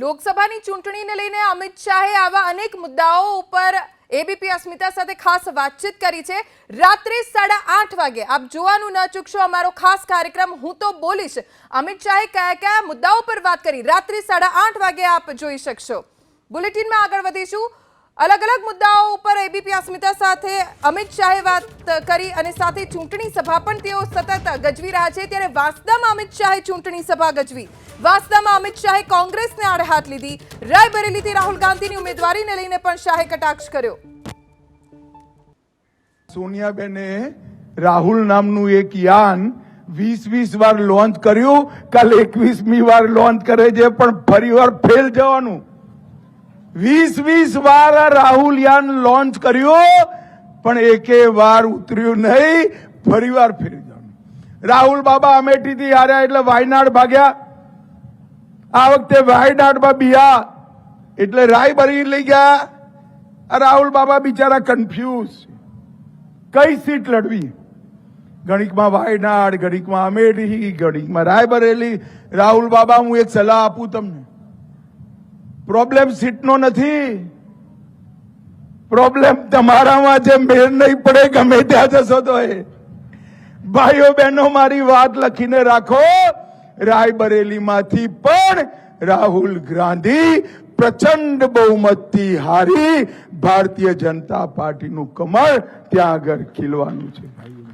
લોકસભાની ચૂંટણીને લઈને અમિત શાહે આવા અનેક મુદ્દાઓ ઉપર એબીપી અસ્મિતા સાથે ખાસ વાતચીત કરી છે. રાત્રે સાડા આઠ વાગે આપ જોવાનું ન ચૂકશો, અમારો ખાસ કાર્યક્રમ હું તો બોલીશ. અમિત શાહે કયા કયા મુદ્દાઓ પર વાત કરી? રાત્રે સાડા આઠ વાગે આપ જોઈ શકશો. બુલેટિનમાં આગળ વધીશું. અલગ અલગ મુદ્દાઓ ઉપર એબીપી અસ્મિતા સાથે અમિત શાહે વાત કરી અને સાથે ચૂંટણી સભા પણ તેઓ સતત ગજવી રહ્યા છે. ત્યારે વાંસદામાં અમિત શાહે ચૂંટણી સભા ગજવી. વાંસદામાં અમિત શાહે કોંગ્રેસને આડે હાથ લીધી. રાયબરેલીથી રાહુલ ગાંધીની ઉમેદવારીને લઈને પણ શાહે કટાક્ષ કર્યો. સોનિયાબેને રાહુલ નામનું એક યાન વીસ વીસ વાર લોન્ચ કર્યું. કાલે એકવીસમી વાર લોન્ચ કરે છે, પણ ફરી વાર ફેલ જવાનું. વીસ વીસ વાર આ રાહુલ યાન લોન્ચ કર્યું, પણ એકે વાર ઉતર્યું નહીં, ફરી વાર ફેરી જવાનું રાહુલ બાબા અમેઠીથી હાર્યા એટલે વાયનાડ ભાગ્યા. આ વખતે વાયનાડમાં બિયા, એટલે રાયબરી લઈ ગયા. રાહુલ બાબા બિચારા કન્ફ્યુઝ કઈ સીટ લડવી? ગણિકમાં વાયનાડ ગણિકમાં અમેઠી ગણિતમાં રાયબરેલી રાહુલ બાબા, હું એક સલાહ આપું તમને. પ્રોબ્લેમ સીટનો નથી પ્રોબ્લેમ તમારામાં જે મેળ નહીં પડે ગમે ત્યાં જશો તો એ ભાઈઓ બહેનો મારી વાત લખીને રાખો રાયબરેલીમાંથી પણ રાહુલ ગાંધી પ્રચંડ બહુમતથી હારી ભારતીય જનતા પાર્ટીનું કમળ ત્યાં આગળ ખીલવાનું છે ભાઈ